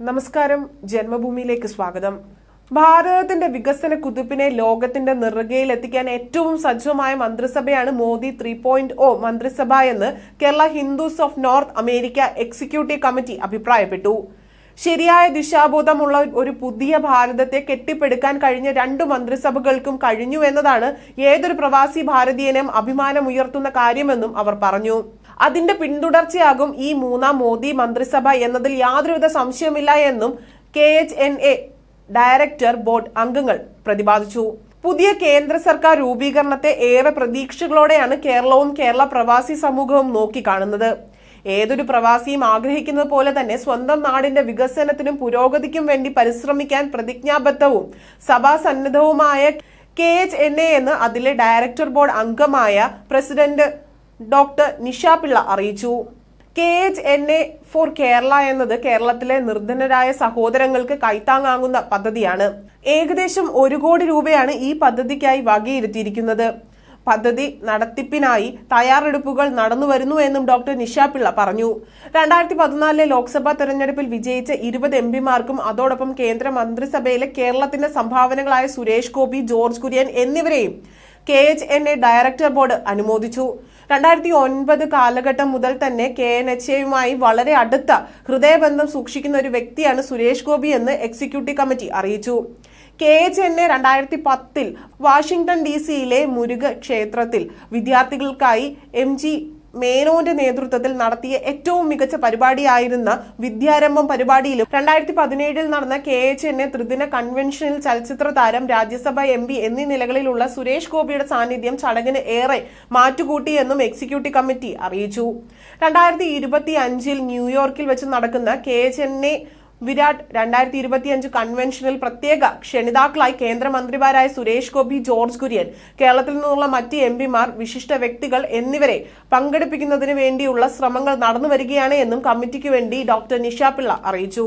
നമസ്കാരം. ജന്മഭൂമിയിലേക്ക് സ്വാഗതം. ഭാരതത്തിന്റെ വികസന കുതിപ്പിനെ ലോകത്തിന്റെ നെറുകയിൽ എത്തിക്കാൻ ഏറ്റവും സജ്ജമായ മന്ത്രിസഭയാണ് മോദി ത്രീ പോയിന്റ് ഒ മന്ത്രിസഭ എന്ന് Kerala Hindus of north America executive committee അഭിപ്രായപ്പെട്ടു. ശരിയായ ദിശാബോധമുള്ള ഒരു പുതിയ ഭാരതത്തെ കെട്ടിപ്പടുക്കാൻ കഴിഞ്ഞ രണ്ട് മന്ത്രിസഭകൾക്കും കഴിഞ്ഞു എന്നതാണ് ഏതൊരു പ്രവാസി ഭാരതീയനും അഭിമാനമുയർത്തുന്ന കാര്യമെന്നും അവർ പറഞ്ഞു. അതിന്റെ പിന്തുടർച്ചയാകും ഈ മൂന്നാം മോദി മന്ത്രിസഭ എന്നതിൽ യാതൊരുവിധ സംശയമില്ല എന്നും K H N A director board അംഗങ്ങൾ പ്രതിപാദിച്ചു. പുതിയ കേന്ദ്ര സർക്കാർ രൂപീകരണത്തെ ഏറെ പ്രതീക്ഷകളോടെയാണ് കേരളവും കേരള പ്രവാസി സമൂഹവും നോക്കിക്കാണുന്നത്. ഏതൊരു പ്രവാസിയും ആഗ്രഹിക്കുന്നത് പോലെ തന്നെ സ്വന്തം നാടിന്റെ വികസനത്തിനും പുരോഗതിക്കും വേണ്ടി പരിശ്രമിക്കാൻ പ്രതിജ്ഞാബദ്ധവും സഭാസന്നദ്ധവുമായ കെ എച്ച് എൻ എ എന്ന് അതിലെ ഡയറക്ടർ ബോർഡ് അംഗമായ പ്രസിഡന്റ് ഡോക്ടർ നിഷ പിള്ള അറിയിച്ചു. K H N A for Kerala എന്നത് കേരളത്തിലെ നിർധനരായ സഹോദരങ്ങൾക്ക് കൈത്താങ്ങാകുന്ന പദ്ധതിയാണ്. ഏകദേശം ഒരു കോടി രൂപയാണ് ഈ പദ്ധതിക്കായി വകയിരുത്തിയിരിക്കുന്നത്. പദ്ധതി നടത്തിപ്പിനായി തയ്യാറെടുപ്പുകൾ നടന്നു വരുന്നു എന്നും ഡോക്ടർ നിഷ പിള്ള പറഞ്ഞു. രണ്ടായിരത്തി പതിനാലിലെ ലോക്സഭാ തെരഞ്ഞെടുപ്പിൽ വിജയിച്ച ഇരുപത് എം പിമാർക്കും അതോടൊപ്പം കേന്ദ്ര മന്ത്രിസഭയിലെ കേരളത്തിന്റെ സംഭാവനകളായ സുരേഷ് ഗോപി ജോർജ് കുര്യൻ എന്നിവരെയും K H N A director board അനുമോദിച്ചു. രണ്ടായിരത്തി ഒൻപത് കാലഘട്ടം മുതൽ തന്നെ കെ എൻ എച്ച് എയുമായി വളരെ അടുത്ത ഹൃദയബന്ധം സൂക്ഷിക്കുന്ന ഒരു വ്യക്തിയാണ് സുരേഷ് ഗോപി എന്ന് എക്സിക്യൂട്ടീവ് കമ്മിറ്റി അറിയിച്ചു. കെ എച്ച് എൻ എ രണ്ടായിരത്തി പത്തിൽ വാഷിംഗ്ടൺ ഡി സിയിലെ മുരുക ക്ഷേത്രത്തിൽ വിദ്യാർത്ഥികൾക്കായി എം ജി മേനോന്റെ നേതൃത്വത്തിൽ നടത്തിയ ഏറ്റവും മികച്ച പരിപാടിയായിരുന്ന വിദ്യാരംഭം പരിപാടിയിലും രണ്ടായിരത്തി പതിനേഴിൽ നടന്ന കെ എച്ച് എൻ എ ത്രിദിന കൺവെൻഷനിൽ ചലച്ചിത്ര താരം രാജ്യസഭ എം പി എന്നീ നിലകളിലുള്ള സുരേഷ് ഗോപിയുടെ സാന്നിധ്യം ചടങ്ങിന് ഏറെ മാറ്റുകൂട്ടിയെന്നും എക്സിക്യൂട്ടീവ് കമ്മിറ്റി അറിയിച്ചു. രണ്ടായിരത്തി ഇരുപത്തി അഞ്ചിൽ ന്യൂയോർക്കിൽ വെച്ച് നടക്കുന്ന K H N A Virat രണ്ടായിരത്തി ഇരുപത്തിയഞ്ച് കൺവെൻഷനിൽ പ്രത്യേക ക്ഷണിതാക്കളായി കേന്ദ്രമന്ത്രിമാരായ സുരേഷ് ഗോപി ജോർജ് കുര്യൻ കേരളത്തിൽ നിന്നുള്ള മറ്റ് എം പിമാർ വിശിഷ്ട വ്യക്തികൾ എന്നിവരെ പങ്കെടുപ്പിക്കുന്നതിന് വേണ്ടിയുള്ള ശ്രമങ്ങൾ നടന്നു വരികയാണ് എന്നും കമ്മിറ്റിക്ക് വേണ്ടി ഡോക്ടർ നിഷാ പിള്ള അറിയിച്ചു.